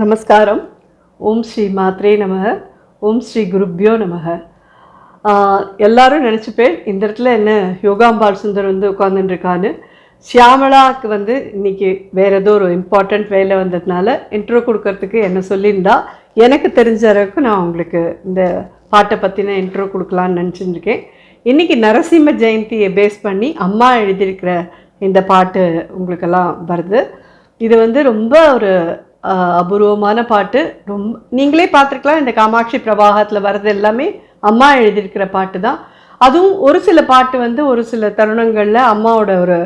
நமஸ்காரம். ஓம் ஸ்ரீ மாத்ரே நமக. ஓம் ஸ்ரீ குருப்யோ நமக. எல்லாரும் நினச்சிப்பேன் இந்த இடத்துல என்ன யோகாம்பால் சுந்தர் வந்து உட்காந்துட்டுருக்கான்னு ஷியாமலாவுக்கு வந்து இன்னைக்கு வேறு ஏதோ ஒரு இம்பார்ட்டண்ட் வேலை வந்ததுனால இன்ட்ரோ கொடுக்கறதுக்கு என்ன சொல்லியிருந்தா எனக்கு தெரிஞ்ச அளவுக்கு நான் உங்களுக்கு இந்த பாட்டை பற்றின இன்ட்ரோ கொடுக்கலான்னு நினச்சிருக்கேன் இன்னைக்கு நரசிம்ம ஜெயந்தியை பேஸ் பண்ணி அம்மா எழுதியிருக்கிற இந்த பாட்டு உங்களுக்கெல்லாம் வருது. இது வந்து ரொம்ப ஒரு அபூர்வமான பாட்டு. ரொம்ப நீங்களே பார்த்துருக்கலாம் இந்த காமாட்சி பிரவாகத்தில் வர்றது எல்லாமே அம்மா எழுதியிருக்கிற பாட்டு தான் அதுவும் ஒரு சில பாட்டு வந்து ஒரு சில தருணங்களில் அம்மாவோட ஒரு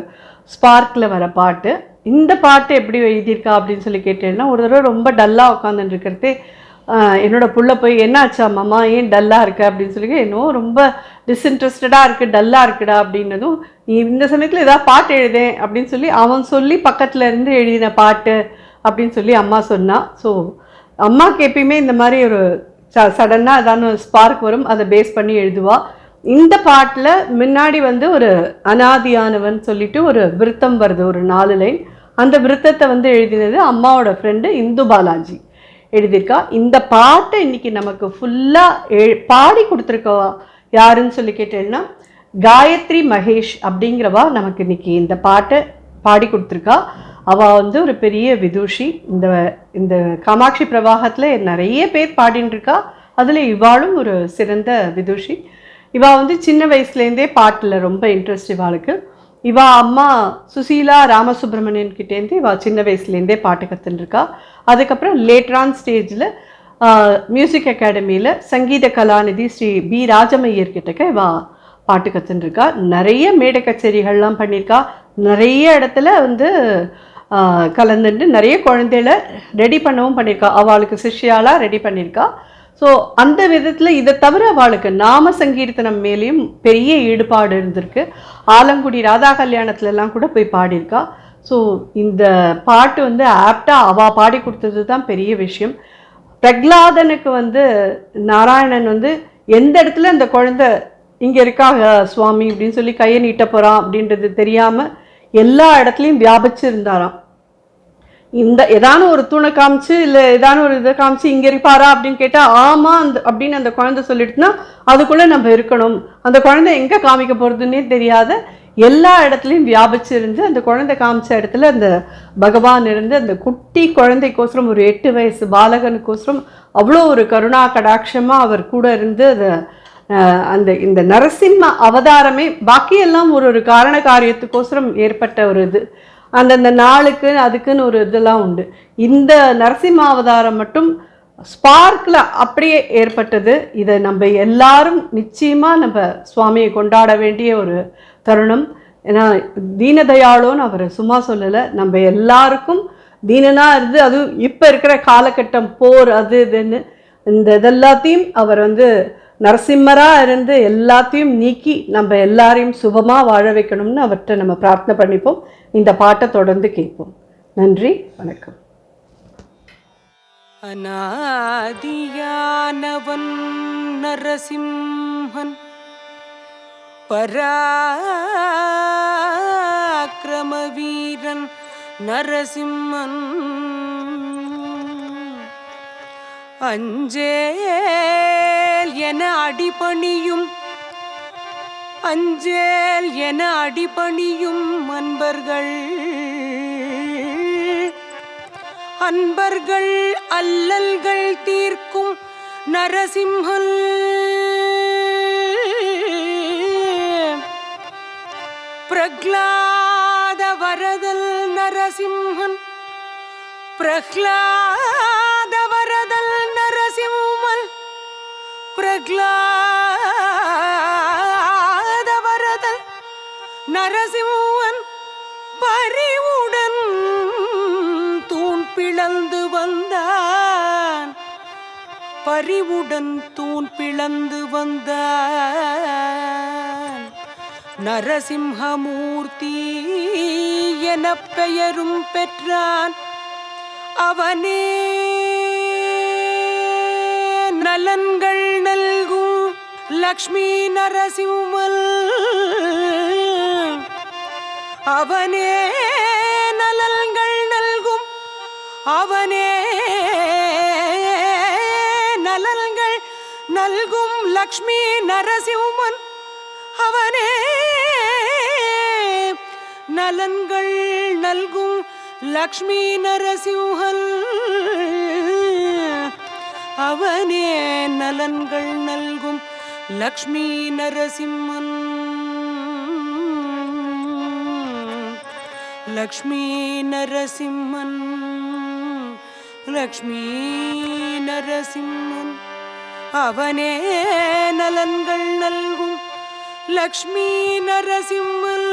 ஸ்பார்க்கில் வர பாட்டு. இந்த பாட்டு எப்படி எழுதியிருக்கா அப்படின்னு சொல்லி கேட்டேன்னா ஒரு தடவை ரொம்ப டல்லாக உட்காந்துட்டு என்னோட புள்ள போய் என்னாச்சு ஆச்சா மாமா ஏன் டல்லாக இருக்க? அப்படின்னு சொல்லி என்னவோ ரொம்ப டிஸ்இன்ட்ரெஸ்டடாக இருக்குது டல்லாக இருக்குடா அப்படின்னதும் நீ இந்த சமயத்தில் ஏதாவது பாட்டு எழுதேன் அப்படின்னு சொல்லி அவன் சொல்லி பக்கத்தில் இருந்து எழுதின பாட்டு அப்படின்னு சொல்லி அம்மா சொன்னா. ஸோ அம்மாவுக்கு எப்பயுமே இந்த மாதிரி ஒரு ச சடனாக ஏதாவது ஒரு ஸ்பார்க் வரும் அதை பேஸ் பண்ணி எழுதுவா. இந்த பாட்டில் முன்னாடி வந்து ஒரு அனாதியானவன் சொல்லிட்டு ஒரு விருத்தம் வருது ஒரு நாலு லைன். அந்த விருத்தத்தை வந்து எழுதினது அம்மாவோட ஃப்ரெண்டு இந்து பாலாஜி. எழுதியிருக்கா இந்த பாட்டை இன்னைக்கு நமக்கு ஃபுல்லாக பாடி கொடுத்துருக்கவா? யாருன்னு சொல்லி கேட்டேன்னா காயத்ரி மகேஷ் அப்படிங்கிறவா நமக்கு இன்னைக்கு இந்த பாட்டை பாடி கொடுத்துருக்கா. அவள் வந்து ஒரு பெரிய விதுஷி. இந்த இந்த காமாட்சி பிரவாகத்தில் நிறைய பேர் பாடின்ட்டுருக்கா அதில் இவாளும் ஒரு சிறந்த விதுஷி. இவா வந்து சின்ன வயசுலேருந்தே பாட்டில் ரொம்ப இன்ட்ரெஸ்ட் இவாளுக்கு. இவா அம்மா சுசீலா ராமசுப்ரமணியன் கிட்டேருந்து இவா சின்ன வயசுலேருந்தே பாட்டு கற்றுருக்கா அதுக்கப்புறம் லேட்டரான் ஸ்டேஜில் மியூசிக் அகாடமியில் சங்கீத கலாநிதி ஸ்ரீ பி ராஜமையர் கிட்டக்க இவா பாட்டு கற்றுருக்கா நிறைய மேடை கச்சேரிகள்லாம் பண்ணியிருக்கா நிறைய இடத்துல வந்து கலந்துட்டு நிறைய குழந்தைகளை ரெடி பண்ணவும் பண்ணியிருக்கா அவளுக்கு சிஷ்யாலாக ரெடி பண்ணியிருக்கா ஸோ அந்த விதத்தில் இதை தவிர அவளுக்கு நாம சங்கீர்த்தனம் மேலேயும் பெரிய ஈடுபாடு இருந்திருக்கு. ஆலங்குடி ராதா கல்யாணத்துலலாம் கூட போய் பாடியிருக்கா. ஸோ இந்த பாட்டு வந்து ஆப்டாக அவள் பாடி கொடுத்தது தான் பெரிய விஷயம். பிரகலாதனுக்கு வந்து நாராயணன் வந்து எந்த இடத்துல அந்த குழந்தை இங்கே இருக்கா சுவாமி அப்படின்னு சொல்லி கையை நீட்ட போகிறான் அப்படின்றது தெரியாமல் எல்லா இடத்துலையும் வியாபிச்சு இருந்தாராம் இந்த ஏதான ஒரு தூணை காமிச்சு இல்லை ஏதான ஒரு இதை காமிச்சு இங்கே இருப்பாரா அப்படின்னு கேட்டால் ஆமாம் அந்த அப்படின்னு அந்த குழந்தை சொல்லிட்டுனா அதுக்குள்ளே நம்ம இருக்கணும். அந்த குழந்தை எங்கே காமிக்க போகிறதுன்னே தெரியாத எல்லா இடத்துலையும் வியாபிச்சு இருந்து அந்த குழந்தை காமிச்ச இடத்துல அந்த பகவான் இருந்து அந்த குட்டி குழந்தைக்கோசரம் ஒரு எட்டு வயசு பாலகனுக்கோசரம் அவ்வளோ ஒரு கருணா கடாட்சமாக அவர் கூட இருந்து அதை அந்த இந்த நரசிம்ம அவதாரமே பாக்கியெல்லாம் ஒரு ஒரு காரண காரியத்துக்கோசரம் ஏற்பட்ட ஒரு இது. அந்தந்த நாளுக்கு அதுக்குன்னு ஒரு இதெல்லாம் உண்டு. இந்த நரசிம்ம அவதாரம் மட்டும் ஸ்பார்க்கில் அப்படியே ஏற்பட்டது. இதை நம்ம எல்லாரும் நிச்சயமாக நம்ம சுவாமியை கொண்டாட வேண்டிய ஒரு தருணம். ஏன்னா தீனதயாளோன்னு அவர் சும்மா சொல்லலை. நம்ம எல்லாருக்கும் தீனனாக இருந்து அதுவும் இப்போ இருக்கிற காலகட்டம் போர் அது இதுன்னு இந்த இதெல்லாத்தையும் அவர் வந்து நரசிம்மராக இருந்து எல்லாத்தையும் நீக்கி நம்ம எல்லாரையும் சுபமாக வாழ வைக்கணும்னு அவர்கிட்ட நம்ம பிரார்த்தனை பண்ணிப்போம். இந்த பாட்டை தொடர்ந்து கேட்போம். நன்றி வணக்கம். அநாதியானவன் நரசிம்ஹன் பராக்கிரம வீரன் நரசிம்மன். அஞ்சேல் என அடிபணியும் அஞ்சேல் என அடிபணியும் அன்பர்கள். அன்பர்கள் அல்லல்கள் தீர்க்கும் நரசிம்ஹல். பிரகலாத வரதல் நரசிம்ஹன் பிரகலாத பிரகலாத நரசிம்மன் பறிவுடன் தூண் பிளந்து வந்தான். பறிவுடன் தூண் பிளந்து வந்தான். நரசிம்ஹமூர்த்தி என பெயரும் பெற்றான். அவனே நலன்கள் லக்ஷ்மி நரசிம்மல் அவனே நலன்கள் நல்கும். அவனே நலன்கள் நல்கும் லக்ஷ்மி நரசிம்மன். அவனே நலன்கள் நல்கும் லக்ஷ்மி நரசிம்ஹன் அவனே நலன்கள் நல்கும் லக்ஷ்மி நரசிம்மன் லக்ஷ்மி நரசிம்மன் லக்ஷ்மி நரசிம்மன் அவனே நலன்கள் நல்கும் லக்ஷ்மி நரசிம்மன்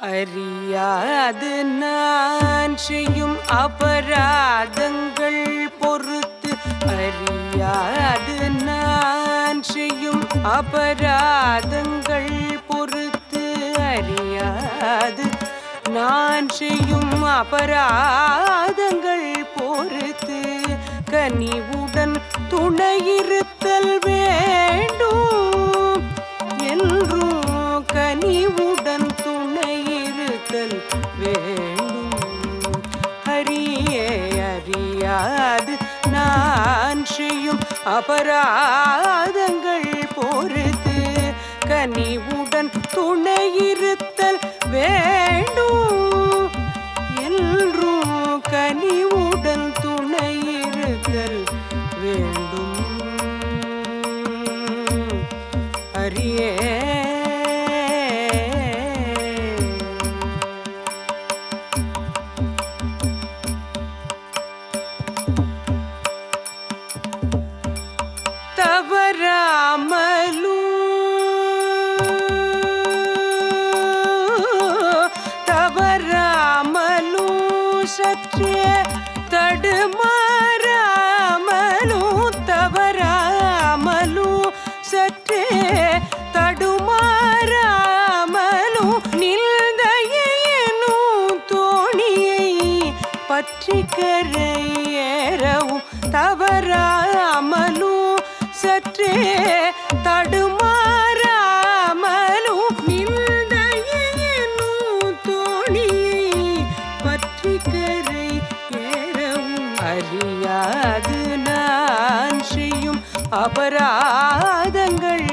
அறியாது நான் செய்யும் அபராதங்கள் பொறுத்து. அறியாது நான் செய்யும் அபராதங்கள் பொறுத்து. அறியாது நான் செய்யும் அபராதங்கள் பொறுத்து. கனிவுடன் துணையிருத்தல் வேண்டும். அபராதங்கள் பொறுத்து கனிவுடன் துணையிருத்தல் சற்றே தடுமாறாமலும் தவறாமலும் சற்றே தடுமாறாமலும் நில்தையனும் தோணியை பற்றி கரையேறவும் தவறாமலும் சற்றே தடு அபராதங்கள்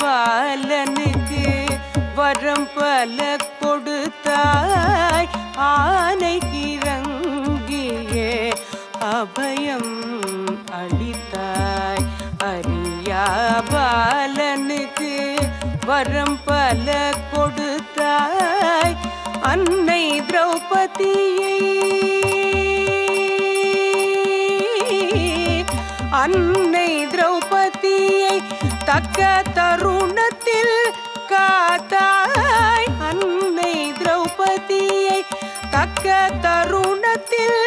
பாலனுக்கு வரம் பல கொடுத்தாய். ஆனை இறங்கியே அபயம் அளித்தாய். அரியா பாலனுக்கு வரம் பல கொடுத்தாய். அன்னை திரௌபதியை அன்னை தக்க தருணத்தில் காத்தாய் அன்னை திரௌபதியை தக்க தருணத்தில்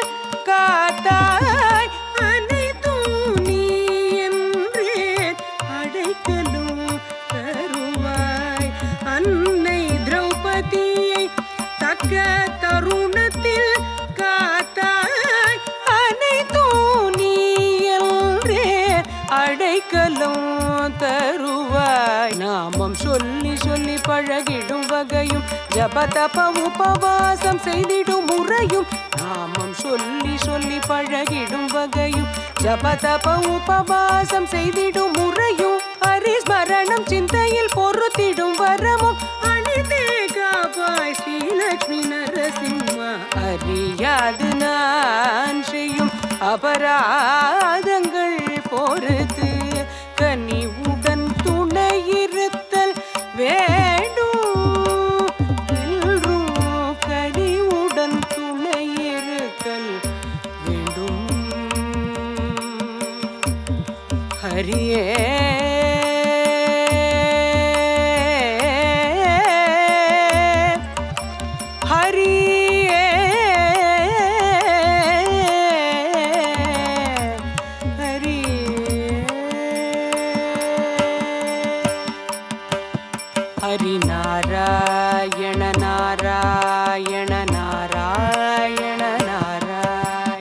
நகையும் வகையும் ஜபதப உபவாசம் செய்திடும் முறையும் நாமம் சொல்லி சொல்லி பழகிடும் வகையும் ஜபதப உபவாசம் செய்திடும் முறையும் ஹரிஸ்மரணம் சிந்தையில் பொருத்திடும் வரமும் அழிதே காபாய் ஸ்ரீலக்ஷ்மி நரசிம்மா. அறியாது நான் செய்யும் அபராதங்கள் பொறுத்து கனி ஹரி நாராயண நாராயண நாராயண நாராயண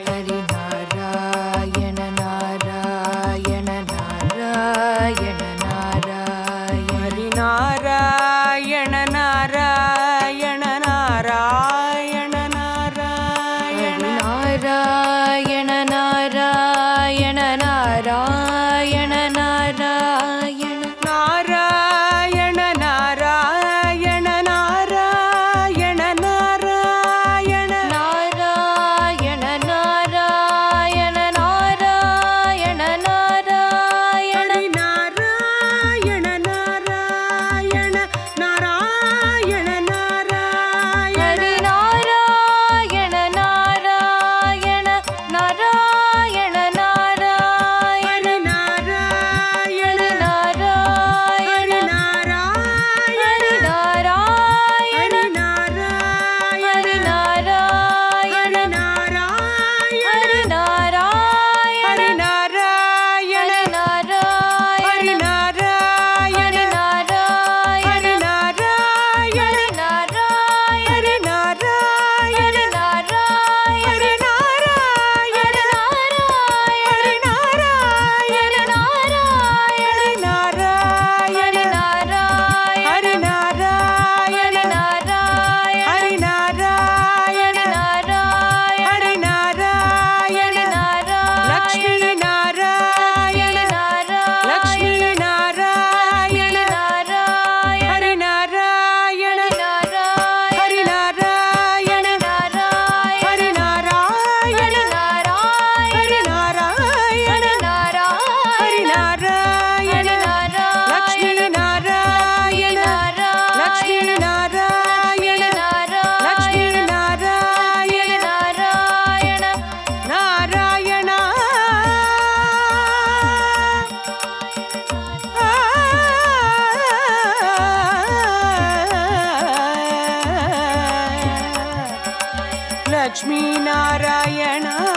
ஹரி நாராயண நாராயண நாராயண நாராயண ஹரி நாராயண நாராயண நாராயண நாராயண நாராயண நாராயண நாராயண லக்ஷ்மி நாராயணா.